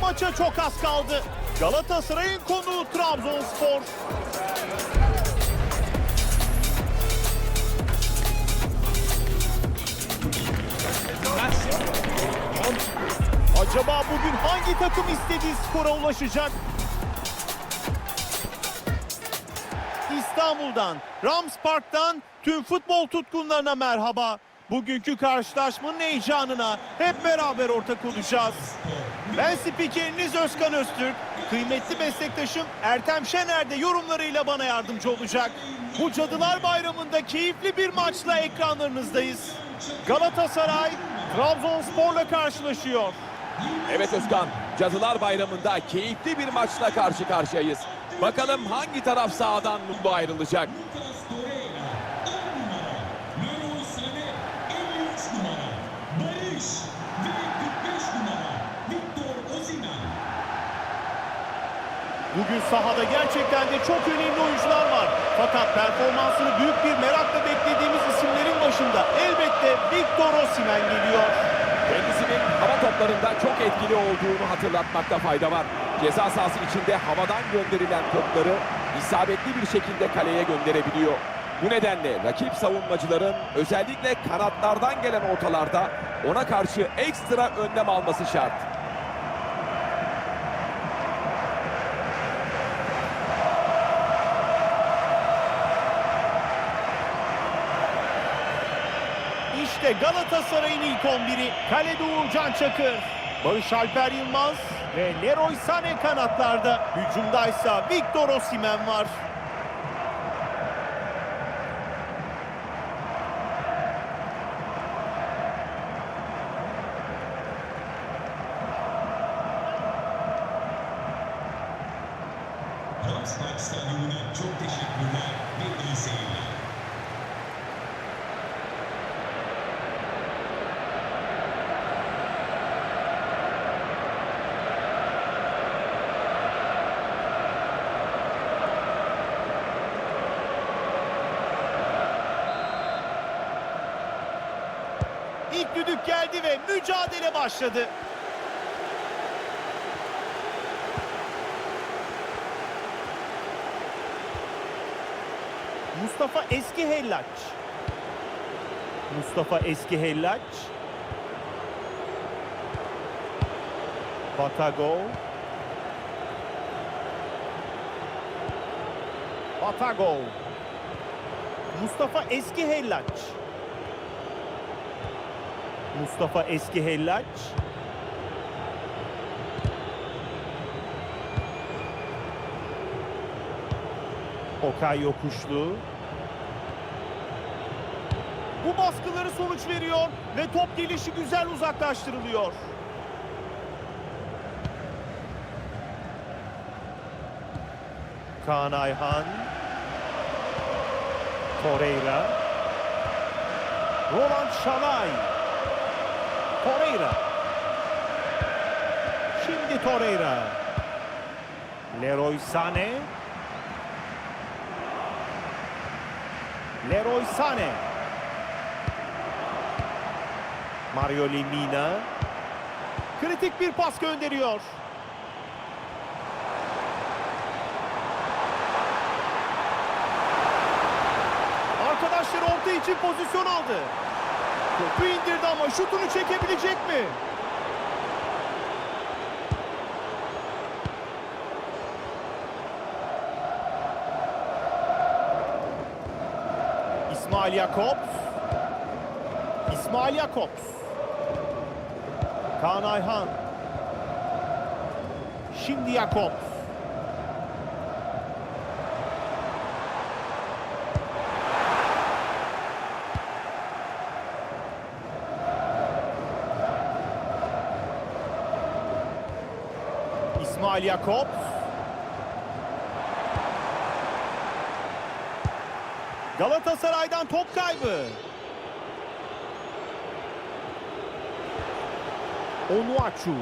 Maça çok az kaldı. Galatasaray'ın konuğu Trabzonspor. Acaba bugün hangi takım istediği skora ulaşacak? İstanbul'dan, Rams Park'tan tüm futbol tutkunlarına merhaba. Bugünkü karşılaşmanın heyecanına hep beraber ortak olacağız. Ben spikeriniz Özkan Öztürk. Kıymetli meslektaşım Ertem Şener de yorumlarıyla bana yardımcı olacak. Bu Cadılar Bayramı'nda keyifli bir maçla ekranlarınızdayız. Galatasaray Trabzonspor'la karşılaşıyor. Evet Özkan, Cadılar Bayramı'nda keyifli bir maçla karşı karşıyayız. Bakalım hangi taraf sahadan mutlu ayrılacak? Bugün sahada gerçekten de çok önemli oyuncular var. Fakat performansını büyük bir merakla beklediğimiz isimlerin başında elbette Victor Osimhen geliyor. Kendisinin hava toplarında çok etkili olduğunu hatırlatmakta fayda var. Ceza sahası içinde havadan gönderilen topları isabetli bir şekilde kaleye gönderebiliyor. Bu nedenle rakip savunmacıların özellikle kanatlardan gelen ortalarda ona karşı ekstra önlem alması şart. İşte Galatasaray'ın ilk 11'i. Kalede Uğurcan Çakır, Barış Alper Yılmaz ve Leroy Sané kanatlarda. Hücumdaysa Victor Osimhen var. Düdük geldi ve mücadele başladı. Mustafa Eski Hellaç. Mustafa Eski Hellaç. Batago. Batago. Mustafa Eski Hellaç. Mustafa Eski Hellaç. Okay Yokuşlu. Bu baskıları sonuç veriyor ve top gelişi güzel uzaklaştırılıyor. Kaan Ayhan. Torreira. Roland Şalay. Torreira. Şimdi Torreira. Leroy Sané. Leroy Sané. Mario Lemina. Kritik bir pas gönderiyor. Arkadaşları orta için pozisyon aldı. Topu indirdi ama şutunu çekebilecek mi? İsmail Jakobs. İsmail Jakobs. Kaan Ayhan. Şimdi Jakobs. İsmail Jakobs. Galatasaray'dan top kaybı. Onuachu.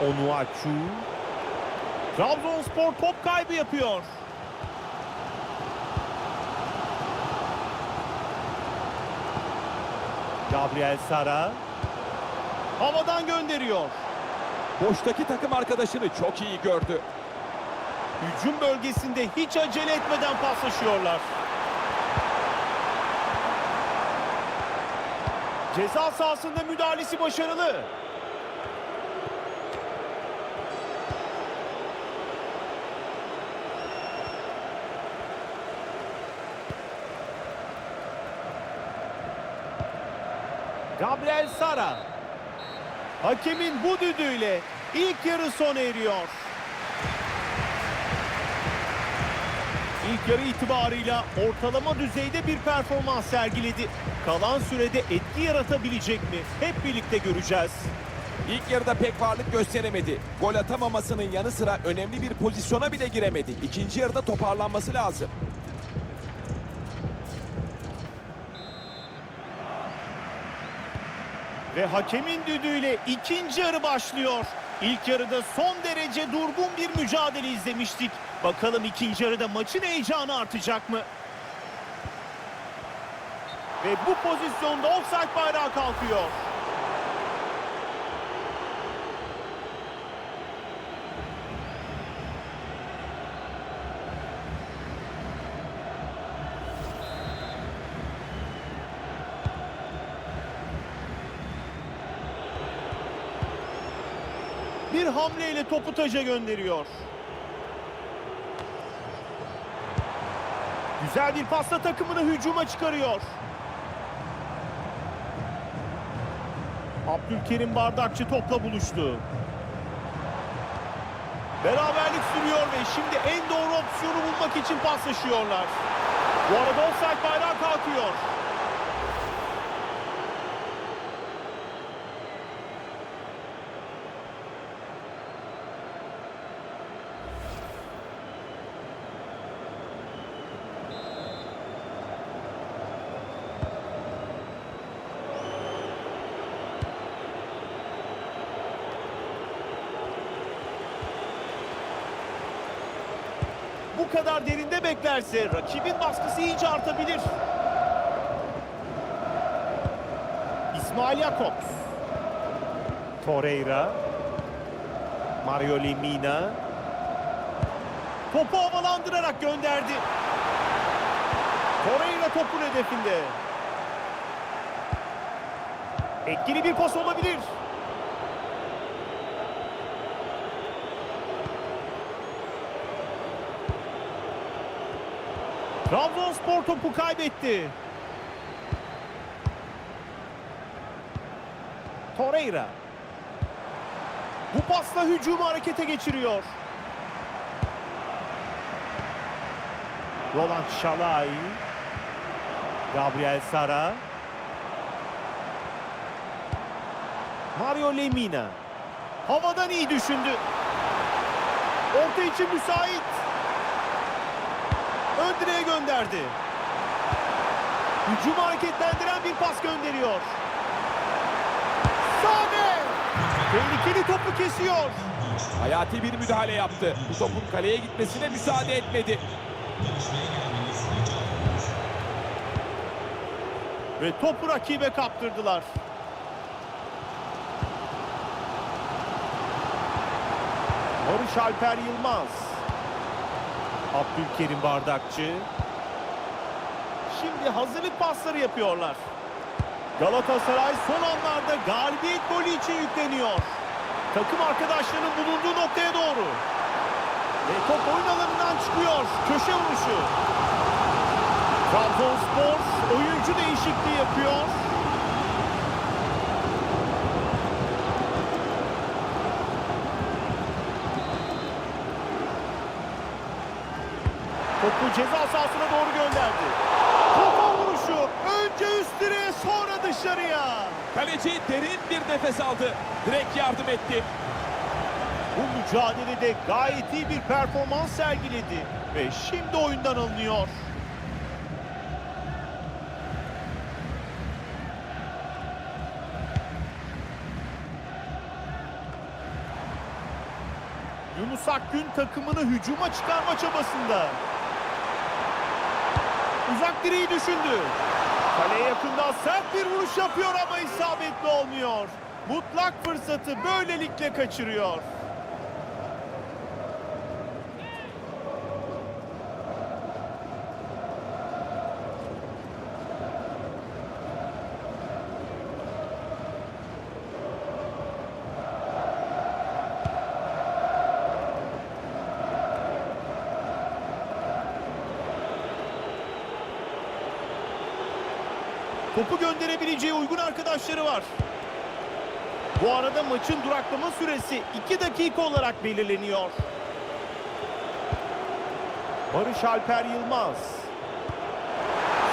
Onuachu. Trabzonspor top kaybı yapıyor. Gabriel Sara. Havadan gönderiyor. Boştaki takım arkadaşını çok iyi gördü. Hücum bölgesinde hiç acele etmeden paslaşıyorlar. Ceza sahasında müdahalesi başarılı. Gabriel Sara. Hakemin bu düdüğüyle ilk yarı sona eriyor. İlk yarı itibarıyla ortalama düzeyde bir performans sergiledi. Kalan sürede etki yaratabilecek mi? Hep birlikte göreceğiz. İlk yarıda pek varlık gösteremedi. Gol atamamasının yanı sıra önemli bir pozisyona bile giremedi. İkinci yarıda toparlanması lazım. Ve hakemin düdüğüyle ikinci yarı başlıyor. İlk yarıda son derece durgun bir mücadele izlemiştik. Bakalım ikinci yarıda maçın heyecanı artacak mı? Ve bu pozisyonda offside bayrağı kalkıyor. Bir hamleyle topu taca gönderiyor. Güzel bir pasla takımını hücuma çıkarıyor. Abdülkerim Bardakçı topla buluştu. Beraberlik sürüyor ve şimdi en doğru opsiyonu bulmak için paslaşıyorlar. Bu arada offside bayrağı kalkıyor. Bu kadar derinde beklerse rakibin baskısı iyice artabilir. İsmail Jakobs. Torreira. Mario Lemina. Topu havalandırarak gönderdi. Torreira topun hedefinde. Etkili bir pas olabilir. Trabzonspor topu kaybetti. Torreira. Bu pasla hücumu harekete geçiriyor. Roland Şalay. Gabriel Sara. Mario Lemina. Havadan iyi düşündü. Orta için müsait. Ön direğe gönderdi. Hücumu hareketlendiren bir pas gönderiyor. Sane! Tehlikeli topu kesiyor. Hayati bir müdahale yaptı. Bu topun kaleye gitmesine müsaade etmedi. Ve topu rakibe kaptırdılar. Barış Alper Yılmaz. Abdülkerim Bardakçı. Şimdi hazırlık pasları yapıyorlar. Galatasaray son anlarda galibiyet golü için yükleniyor. Takım arkadaşlarının bulunduğu noktaya doğru. Ve top oyun alanından çıkıyor. Köşe vuruşu. Trabzonspor oyuncu değişikliği yapıyor. Topu ceza sahasına doğru gönderdi. Kafa vuruşu. Önce üst direğe sonra dışarıya. Kaleci derin bir nefes aldı. Direkt yardım etti. Bu mücadelede gayet iyi bir performans sergiledi. Ve şimdi oyundan alınıyor. Yunus Akgün takımını hücuma çıkarma çabasında. Uzak direği düşündü. Kaleye yakından sert bir vuruş yapıyor ama isabetli olmuyor. Mutlak fırsatı böylelikle kaçırıyor. Topu gönderebileceği uygun arkadaşları var. Bu arada maçın duraklama süresi 2 dakika olarak belirleniyor. Barış Alper Yılmaz.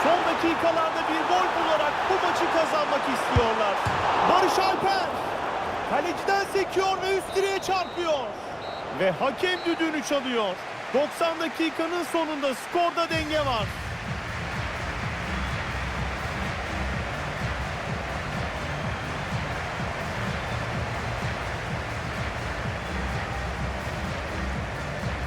Son dakikalarda bir gol bularak bu maçı kazanmak istiyorlar. Barış Alper kaleciden sekiyor ve üst direğe çarpıyor. Ve hakem düdüğünü çalıyor. 90 dakikanın sonunda skorda denge var.